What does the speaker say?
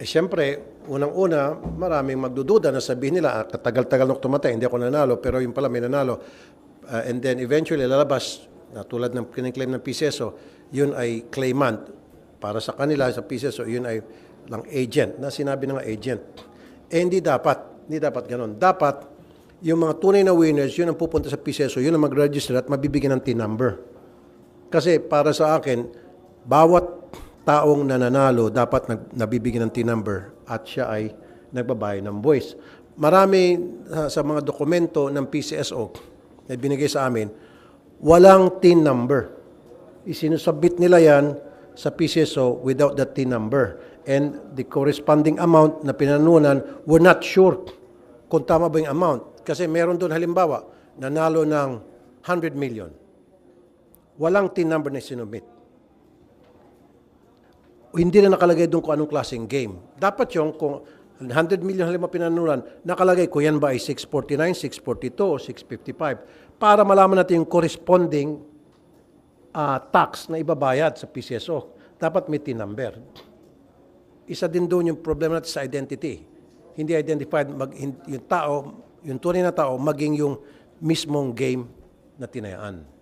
Eh, siyempre, unang-una, maraming magdududa na sabihin nila, ah, katagal-tagal nung tumatay, hindi ako nanalo, pero yung pala may nanalo. Ah, and then eventually, lalabas, na tulad ng kiniklaim ng PCSO, yun ay claimant. Para sa kanila, sa PCSO, yun ay lang agent, na sinabi ng agent. Eh, hindi dapat. Hindi dapat ganun. Dapat, yung mga tunay na winners, yun ang pupunta sa PCSO, yun ang mag-register at mabibigyan ng T-number. Kasi para sa akin, bawat taong nananalo dapat nag, nabibigyan ng T-number at siya ay nagbabayad ng voice. Marami sa mga dokumento ng PCSO na binigay sa amin, walang T-number. Isinusubmit nila yan sa PCSO without the T-number. And the corresponding amount na pinanunan, we're not sure kung tama ba yung amount. Kasi meron doon halimbawa, nanalo ng 100 million walang team number na sinubmit. Hindi na nakalagay doon kung anong klaseng game. Dapat yung kung 100 million halimbawa pinanulan, nakalagay kung yan ba ay 649, 642, o 655 para malaman natin yung corresponding ah, tax na ibabayad sa PCSO. Dapat may team number. Isa din doon yung problema natin sa identity. Hindi identified mag, yung tao, yung tunay na tao, maging yung mismong game na tinayaan.